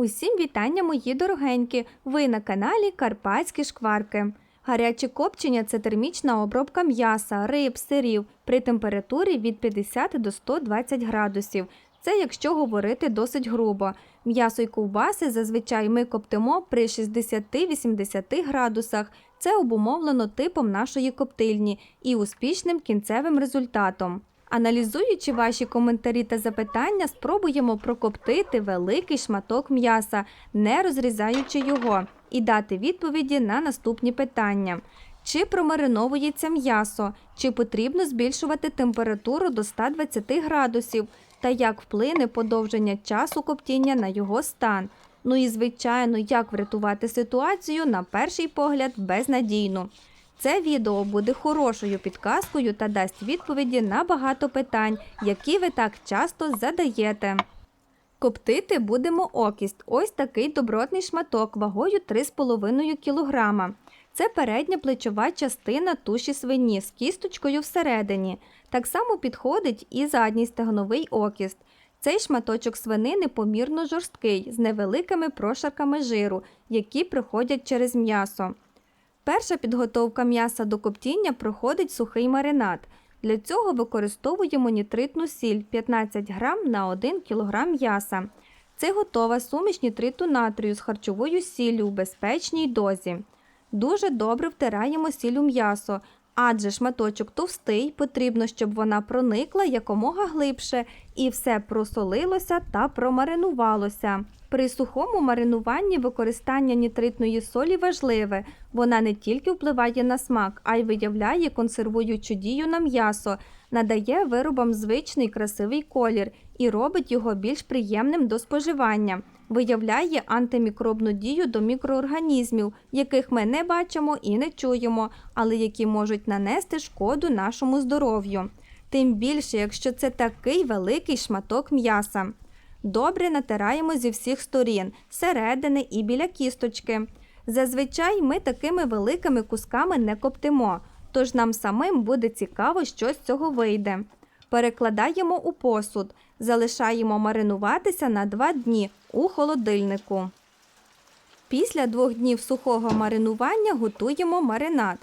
Усім вітання, мої дорогенькі! Ви на каналі Карпатські шкварки. Гаряче копчення це термічна обробка м'яса, риб, сирів при температурі від 50 до 120 градусів. Це якщо говорити досить грубо. М'ясо й ковбаси зазвичай ми коптимо при 60-80 градусах. Це обумовлено типом нашої коптильні і успішним кінцевим результатом. Аналізуючи ваші коментарі та запитання, спробуємо прокоптити великий шматок м'яса, не розрізаючи його, і дати відповіді на наступні питання. Чи промариновується м'ясо, чи потрібно збільшувати температуру до 120 градусів, та як вплине подовження часу коптіння на його стан. Ну і звичайно, як врятувати ситуацію на перший погляд безнадійну. Це відео буде хорошою підказкою та дасть відповіді на багато питань, які ви так часто задаєте. Коптити будемо окіст. Ось такий добротний шматок вагою 3,5 кг. Це передня плечова частина туші свині з кісточкою всередині. Так само підходить і задній стегновий окіст. Цей шматочок свинини помірно жорсткий, з невеликими прошарками жиру, які проходять через м'ясо. Перша підготовка м'яса до коптіння проходить сухий маринад. Для цього використовуємо нітритну сіль 15 г на 1 кг м'яса. Це готова суміш нітриту натрію з харчовою сіллю у безпечній дозі. Дуже добре втираємо сіль у м'ясо, адже шматочок товстий, потрібно, щоб вона проникла якомога глибше і все просолилося та промаринувалося. При сухому маринуванні використання нітритної солі важливе. Вона не тільки впливає на смак, а й виявляє консервуючу дію на м'ясо, надає виробам звичний красивий колір і робить його більш приємним до споживання. Виявляє антимікробну дію до мікроорганізмів, яких ми не бачимо і не чуємо, але які можуть нанести шкоду нашому здоров'ю. Тим більше, якщо це такий великий шматок м'яса. Добре натираємо зі всіх сторін, середини і біля кісточки. Зазвичай ми такими великими кусками не коптимо, тож нам самим буде цікаво, що з цього вийде. Перекладаємо у посуд, залишаємо маринуватися на 2 дні у холодильнику. Після двох днів сухого маринування готуємо маринад.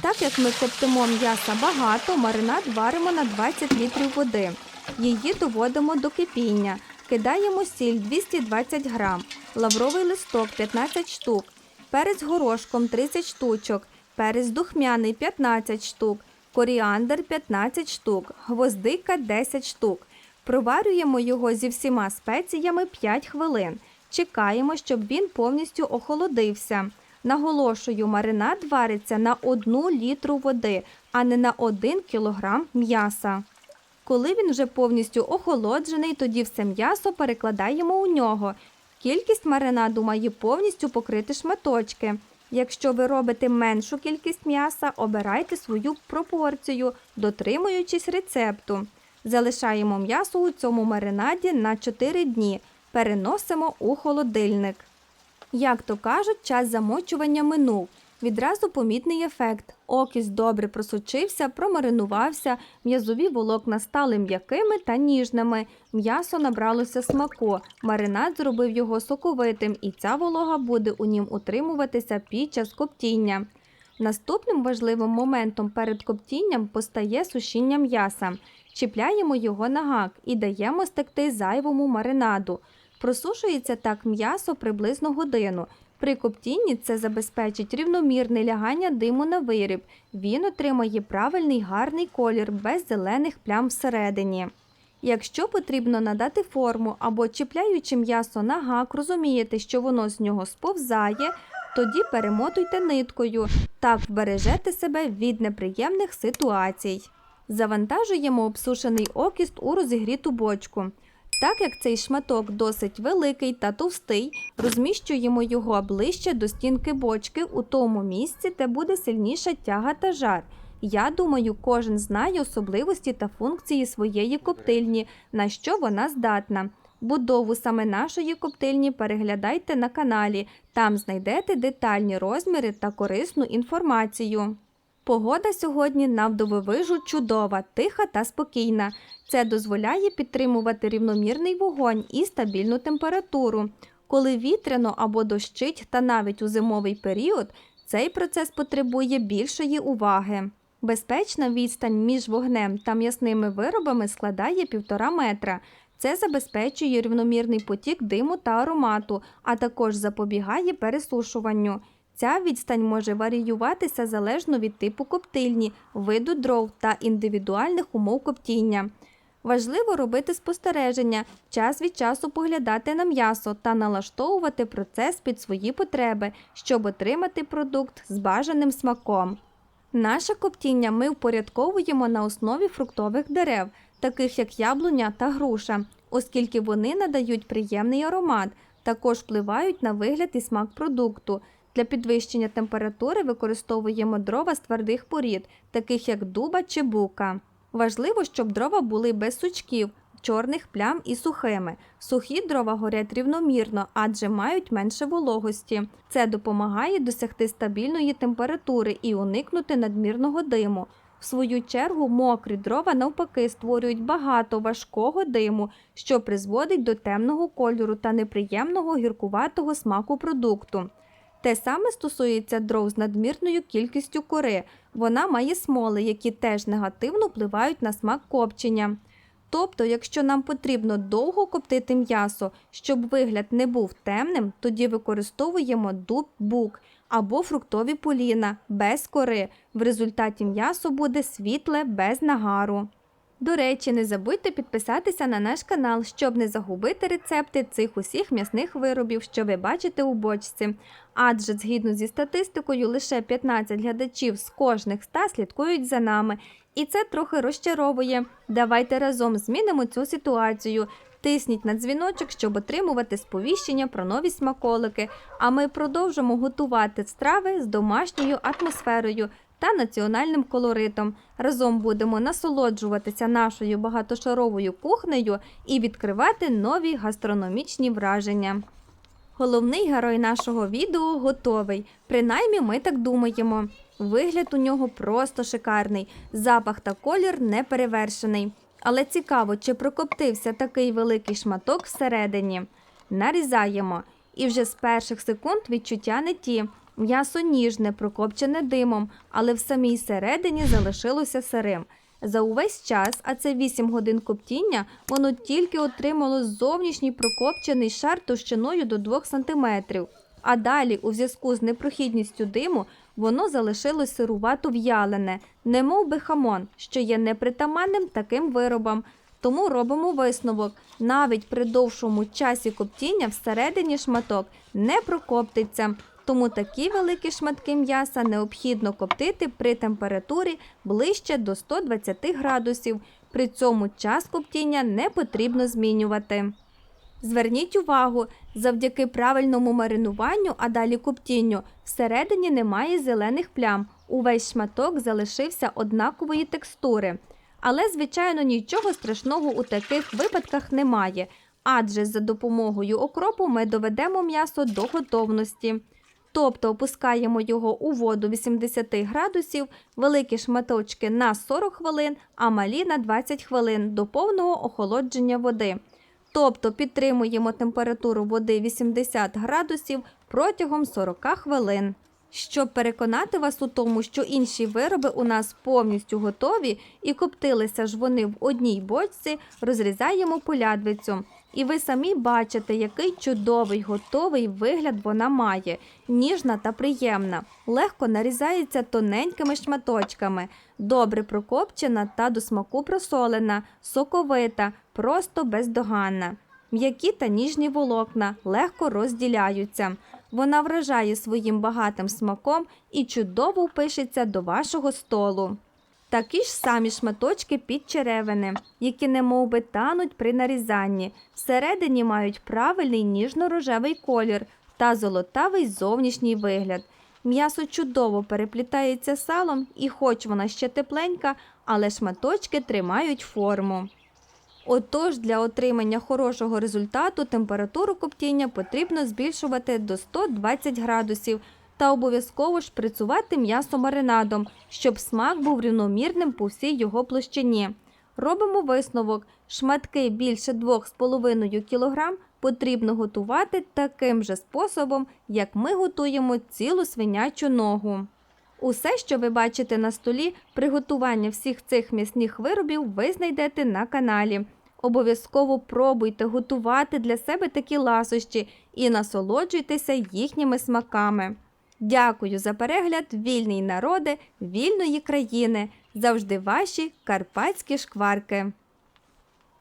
Так як ми коптимо м'яса багато, маринад варимо на 20 літрів води. Її доводимо до кипіння. Кидаємо сіль 220 грам, лавровий листок 15 штук, перець горошком 30 штучок, перець духмяний 15 штук, коріандр 15 штук, гвоздика 10 штук. Проварюємо його зі всіма спеціями 5 хвилин. Чекаємо, щоб він повністю охолодився. Наголошую, маринад вариться на 1 літру води, а не на 1 кілограм м'яса. Коли він вже повністю охолоджений, тоді все м'ясо перекладаємо у нього. Кількість маринаду має повністю покрити шматочки. Якщо ви робите меншу кількість м'яса, обирайте свою пропорцію, дотримуючись рецепту. Залишаємо м'ясо у цьому маринаді на 4 дні. Переносимо у холодильник. Як то кажуть, час замочування минув. Відразу помітний ефект. Окіс добре просочився, промаринувався, м'язові волокна стали м'якими та ніжними. М'ясо набралося смаку, маринад зробив його соковитим, і ця волога буде у нім утримуватися під час коптіння. Наступним важливим моментом перед коптінням постає сушіння м'яса. Чіпляємо його на гак і даємо стекти зайвому маринаду. Просушується так м'ясо приблизно годину. При коптінні це забезпечить рівномірне лягання диму на виріб. Він отримає правильний гарний колір без зелених плям всередині. Якщо потрібно надати форму або чіпляючи м'ясо на гак, розумієте, що воно з нього сповзає, тоді перемотуйте ниткою. Так вбережете себе від неприємних ситуацій. Завантажуємо обсушений окіст у розігріту бочку. Так як цей шматок досить великий та товстий, розміщуємо його ближче до стінки бочки у тому місці, де буде сильніша тяга та жар. Я думаю, кожен знає особливості та функції своєї коптильні, на що вона здатна. Будову саме нашої коптильні переглядайте на каналі, там знайдете детальні розміри та корисну інформацію. Погода сьогодні навдововижу чудова, тиха та спокійна. Це дозволяє підтримувати рівномірний вогонь і стабільну температуру. Коли вітряно або дощить та навіть у зимовий період, цей процес потребує більшої уваги. Безпечна відстань між вогнем та м'ясними виробами складає 1,5 метра. Це забезпечує рівномірний потік диму та аромату, а також запобігає пересушуванню. Ця відстань може варіюватися залежно від типу коптильні, виду дров та індивідуальних умов коптіння. Важливо робити спостереження, час від часу поглядати на м'ясо та налаштовувати процес під свої потреби, щоб отримати продукт з бажаним смаком. Наше коптіння ми впорядковуємо на основі фруктових дерев, таких як яблуня та груша, оскільки вони надають приємний аромат, також впливають на вигляд і смак продукту. Для підвищення температури використовуємо дрова з твердих порід, таких як дуба чи бука. Важливо, щоб дрова були без сучків, чорних плям і сухими. Сухі дрова горять рівномірно, адже мають менше вологості. Це допомагає досягти стабільної температури і уникнути надмірного диму. В свою чергу мокрі дрова навпаки створюють багато важкого диму, що призводить до темного кольору та неприємного гіркуватого смаку продукту. Те саме стосується дров з надмірною кількістю кори. Вона має смоли, які теж негативно впливають на смак копчення. Тобто, якщо нам потрібно довго коптити м'ясо, щоб вигляд не був темним, тоді використовуємо дуб бук або фруктові поліна без кори. В результаті м'ясо буде світле без нагару. До речі, не забудьте підписатися на наш канал, щоб не загубити рецепти цих усіх м'ясних виробів, що ви бачите у бочці. Адже згідно зі статистикою, лише 15 глядачів з кожних 100 слідкують за нами, і це трохи розчаровує. Давайте разом змінимо цю ситуацію. Тисніть на дзвіночок, щоб отримувати сповіщення про нові смаколики. А ми продовжимо готувати страви з домашньою атмосферою та національним колоритом. Разом будемо насолоджуватися нашою багатошаровою кухнею і відкривати нові гастрономічні враження. Головний герой нашого відео готовий. Принаймні ми так думаємо. Вигляд у нього просто шикарний, запах та колір не перевершений. Але цікаво, чи прокоптився такий великий шматок всередині. Нарізаємо. І вже з перших секунд відчуття не ті. М'ясо ніжне, прокопчене димом, але в самій середині залишилося сирим. За увесь час, а це 8 годин коптіння, воно тільки отримало зовнішній прокопчений шар товщиною до 2 см. А далі, у зв'язку з непрохідністю диму, воно залишилось сирувато в'ялене, немов би хамон, що є непритаманним таким виробам. Тому робимо висновок: навіть при довшому часі коптіння всередині шматок не прокоптиться. Тому такі великі шматки м'яса необхідно коптити при температурі ближче до 120 градусів. При цьому час коптіння не потрібно змінювати. Зверніть увагу, завдяки правильному маринуванню, а далі коптінню, всередині немає зелених плям. Увесь шматок залишився однакової текстури. Але, звичайно, нічого страшного у таких випадках немає, адже за допомогою окропу ми доведемо м'ясо до готовності. Тобто опускаємо його у воду 80 градусів, великі шматочки на 40 хвилин, а малі на 20 хвилин до повного охолодження води. Тобто підтримуємо температуру води 80 градусів протягом 40 хвилин. Щоб переконати вас у тому, що інші вироби у нас повністю готові і коптилися ж вони в одній бочці, розрізаємо полядвицю. І ви самі бачите, який чудовий готовий вигляд вона має, ніжна та приємна, легко нарізається тоненькими шматочками, добре прокопчена та до смаку просолена, соковита, просто бездоганна. М'які та ніжні волокна легко розділяються. Вона вражає своїм багатим смаком і чудово впишеться до вашого столу. Такі ж самі шматочки під черевини, які немов би тануть при нарізанні. Всередині мають правильний ніжно-рожевий колір та золотавий зовнішній вигляд. М'ясо чудово переплітається салом, і хоч вона ще тепленька, але шматочки тримають форму. Отож, для отримання хорошого результату температуру коптіння потрібно збільшувати до 120 градусів та обов'язково шприцувати м'ясо маринадом, щоб смак був рівномірним по всій його площині. Робимо висновок: шматки більше 2,5 кг потрібно готувати таким же способом, як ми готуємо цілу свинячу ногу. Усе, що ви бачите на столі, приготування всіх цих м'ясних виробів ви знайдете на каналі. Обов'язково пробуйте готувати для себе такі ласощі і насолоджуйтеся їхніми смаками. Дякую за перегляд, вільний народи, вільної країни. Завжди ваші карпатські шкварки.